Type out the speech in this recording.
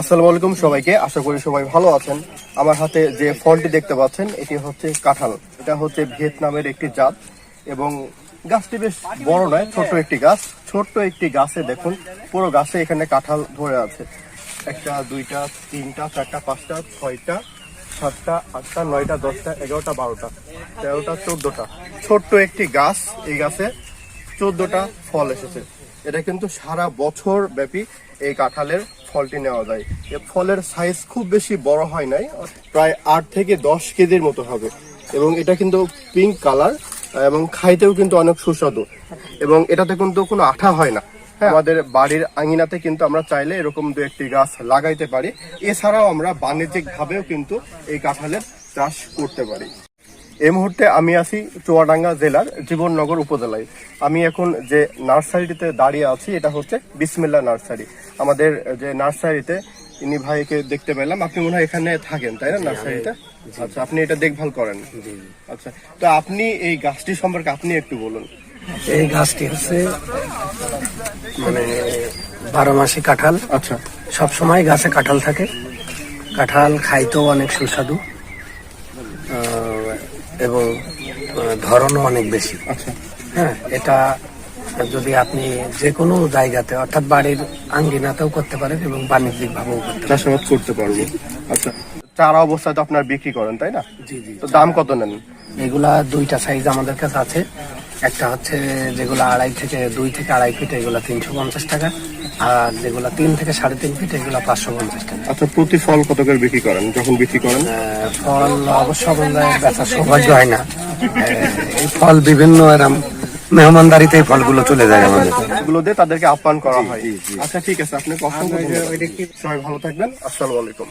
আসসালামু আলাইকুম সবাইকে। আশা করি সবাই ভালো আছেন। আমার হাতে যে ফলটি দেখতে পাচ্ছেন, এটি হচ্ছে কাঁঠাল। এটা হচ্ছে ভিয়েতনামের একটি জাত এবং গাছটি বেশ বড় নয়, ছোট্ট একটি গাছ। ছোট্ট একটি গাছে দেখুন, পুরো গাছে এখানে কাঁঠাল ধরে আছে। একটা, দুইটা, তিনটা, চারটা, পাঁচটা, ছয়টা, সাতটা, আটটা, নয়টা, দশটা, এগারোটা, বারোটা, তেরোটা, চোদ্দটা। ছোট্ট একটি গাছ এই গাছে। চোদ্দটা ফল এসেছে। এটা কিন্তু সারা বছর ব্যাপী এই কাঁঠালের ফলটি নেওয়া যায়। এ ফলের সাইজ খুব বেশি বড় হয় নাই প্রায় আট থেকে দশ কেজির মতো হবে। এবং এটা কিন্তু পিঙ্ক কালার এবং খাইতেও কিন্তু অনেক সুস্বাদু। এবং এটাতে কিন্তু কোনো আঠা হয় না। হ্যাঁ, আমাদের বাড়ির আঙিনাতে কিন্তু আমরা চাইলে এরকম দু একটি গাছ লাগাইতে পারি। এছাড়াও আমরা বাণিজ্যিক ভাবেও কিন্তু এই কাঁঠালের চাষ করতে পারি। এই মুহূর্তে আমি আছি চুয়াডাঙ্গা জেলার জীবননগর উপজেলায়। আমি এখন যে নার্সারিটিতে দাঁড়িয়ে আছি এটা হচ্ছে বিসমিল্লা নার্সারি। আমাদের যে নার্সারিতে ইনি ভাইকে দেখতে পেলাম আপনি মনে হয় এখানে থাকেন তাই না নার্সারিতে? আচ্ছা আপনি এটা দেখভাল করেন। আচ্ছা তো আপনি এই গাছটি সম্পর্কে আপনি একটু বলুন। এই গাছটি হচ্ছে মানে বারো মাসি কাঁঠাল। আচ্ছা। সবসময় গাছে কাঁঠাল থাকে। কাঁঠাল খাইতেও অনেক সুস্বাদু। এবং ধরনও অনেক বেশি। আচ্ছা। হ্যাঁ এটা যদি আপনি যে কোনো জায়গাতে অর্থাৎ বাড়ির আঙ্গিনাতেও করতে পারেন এবং বাণিজ্যিক ভাবেও করতে চাষাবাদ করতে পারব। আচ্ছা চারা অবস্থায় তো আপনার বিক্রি করেন তাই না? জি জি। তো দাম কত নেন? এগুলা দুইটা সাইজ আমাদের কাছে আছে। একটা হচ্ছে যেগুলো আড়াই থেকে দুই থেকে আড়াই ফিট এগুলা তিনশো পঞ্চাশ টাকা। আর যেগুলো তিন থেকে সাড়ে তিন ফিট এগুলো পাঁচশো পঞ্চাশ টাকা। আচ্ছা প্রতি ফল কত করে বিক্রি করেন? যখন বিক্রি করেন? ফল অবশ্য আমাদের বেচার সৌভাগ্য হয় না। এই ফল বিভিন্ন এরম মেহমানদারিতে এই ফলগুলো চলে যায় আমাদের। এগুলো দিয়ে তাদেরকে আপ্যায়ন করা হয়। আচ্ছা ঠিক আছে। আপনি কখন সবাই ভালো থাকবেন। আসসালামু আলাইকুম।